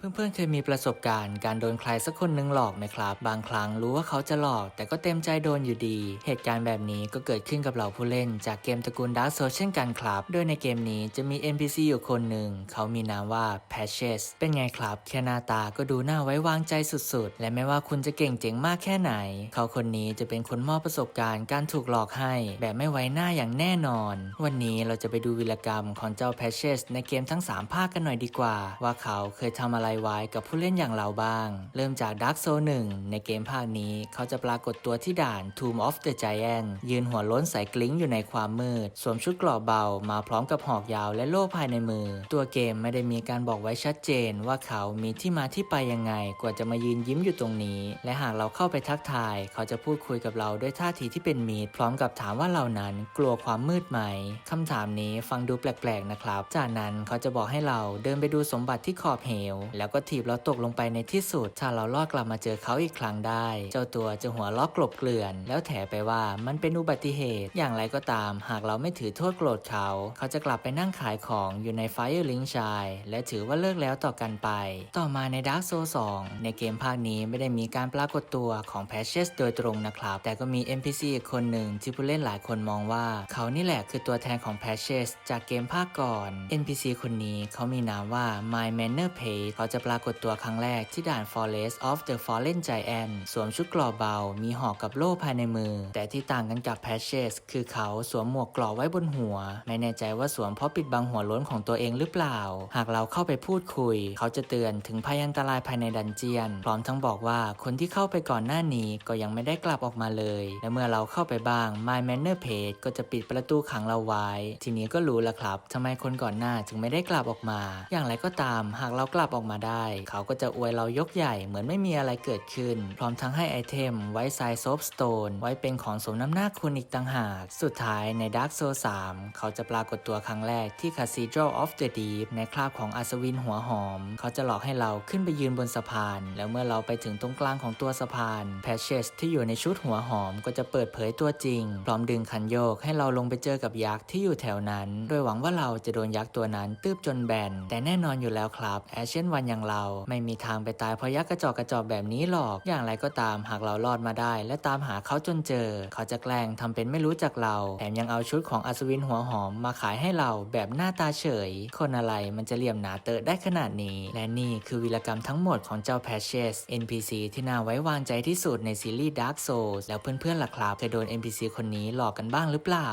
เพื่อนๆเคยมีประสบการณ์การโดนใครสักคนหนึ่งหลอกไหมครับ บางครั้งรู้ว่าเขาจะหลอก แต่ก็เต็มใจโดนอยู่ดี เหตุการณ์แบบนี้ก็เกิดขึ้นกับเหล่าผู้เล่น จากเกมตระกูล Dark Souls เช่นกันครับ โดยในเกมนี้จะมี NPC อยู่คนหนึ่ง เขามีนามว่า Patches เป็นไงครับ แค่หน้าตาก็ดูน่าไว้วางใจสุดๆ และไม่ว่าคุณจะเก่งเจ๋งมากแค่ไหน เขาคนนี้จะเป็นคนมอบประสบการณ์การถูกหลอกให้ แบบไม่ไว้หน้าอย่างแน่นอน วันนี้เราจะไปดูวีรกรรมของเจ้า Patches ในเกมทั้งสามภาคกันหน่อยดีกว่า ว่าเขาเคยทำอะไรไว้กับผู้เล่นอย่างเราบ้าง เริ่มจาก Dark Soul 1 ในเกมภาคนี้เขาจะปรากฏตัวที่ด่าน Tomb of the Giant ยืนหัวล้นใส่กลิ้งอยู่ในความมืด สวมชุดกราะเบามาพร้อมกับหอกยาวและโล่ภายในมือ ตัวเกมไม่ได้มีการบอกไว้ชัดเจนว่าเขามีที่มาที่ไปยังไง กว่าจะมายืนยิ้มอยู่ตรงนี้ และหากเราเข้าไปทักทาย เขาจะพูดคุยกับเราด้วยท่าทีที่เป็นมิตรพร้อมกับถามว่าเรานั้นกลัวความมืดไหมคำถามนี้ฟังดูแปลกๆนะครับ จากนั้นเขาจะบอกให้เราเดินไปดูสมบัติที่ขอบเหวแล้วก็ถีบเราตกลงไปในที่สุด ถ้าเราลอดกลับมาเจอเขาอีกครั้งได้ เจ้าตัวจะหัวล้อกลบเกลื่อน แล้วแถไปว่ามันเป็นอุบัติเหตุ อย่างไรก็ตาม หากเราไม่ถือโทษโกรธเขา เขาจะกลับไปนั่งขายของอยู่ใน Fire Link ชาย และถือว่าเลิกแล้วต่อกันไป ต่อมาใน Dark s o u l 2 ในเกมภาคนี้ไม่ได้มีการปรากฏตัวของ Patches โดยตรงนะครับ แต่ก็มี NPC อีกคนหนึ่งที่ผู้เล่นหลายคนมองว่า เขานี่แหละคือตัวแทนของ Patches จากเกมภาคก่อน NPC คนนี้เขามีนามว่า My Manner Page เขาจะปรากฏตัวครั้งแรกที่ด่าน Forest of the Fallen Giant สวมชุดกราะเบา มีหอกกับโล่ภายในมือ แต่ที่ต่างกันกับ Patches คือเขาสวมหมวกกราะไว้บนหัว ไม่แน่ใจว่าสวมเพราะปิดบังหัวล้นของตัวเองหรือเปล่า หากเราเข้าไปพูดคุย เขาจะเตือนถึงภัยอันตรายภายในดันเจียน พร้อมทั้งบอกว่าคนที่เข้าไปก่อนหน้านี้ก็ยังไม่ได้กลับออกมาเลย และเมื่อเราเข้าไปบ้าง My Manner Page ก็จะปิดประตูขังเราไว้ ทีนี้ก็รู้แล้วครับทำไมคนก่อนหน้าจึงไม่ได้กลับออกมา อย่างไรก็ตาม หากเรากลับออกมาได้ เขาก็จะอวยเรายกใหญ่เหมือนไม่มีอะไรเกิดขึ้น พร้อมทั้งให้ไอเทมไว้ไซโซฟสโตนไว้เป็นของสมน้ำหน้าคุณอีกต่างหาก สุดท้ายใน Dark Soul 3 เขาจะปรากฏตัวครั้งแรกที่ Cathedral of the Deep ในคราบของอัศวินหัวหอม เขาจะหลอกให้เราขึ้นไปยืนบนสะพาน แล้วเมื่อเราไปถึงตรงกลางของตัวสะพาน Patches ที่อยู่ในชุดหัวหอมก็จะเปิดเผยตัวจริง พร้อมดึงคันโยกให้เราลงไปเจอกับยักษ์ที่อยู่แถวนั้น โดยหวังว่าเราจะโดนยักษ์ตัวนั้นตืบจนแบนแต่แน่นอนอยู่แล้วครับแอชเชนวันอย่างเรา ไม่มีทางไปตายเพราะยักษ์กระจอกกระจอกแบบนี้หรอก อย่างไรก็ตามหากเรารอดมาได้ และตามหาเขาจนเจอ เขาจะแกล้งทำเป็นไม่รู้จักเรา แถมยังเอาชุดของอัศวินหัวหอมมาขายให้เราแบบหน้าตาเฉย คนอะไรมันจะเหลี่ยมหนาเตอะได้ขนาดนี้ และนี่คือวีรกรรมทั้งหมดของเจ้า Patches NPC ที่น่าไว้วางใจที่สุดในซีรีส์ Dark Souls แล้วเพื่อนๆล่ะครับเคยโดน NPC คนนี้หลอกกันบ้างหรือเปล่า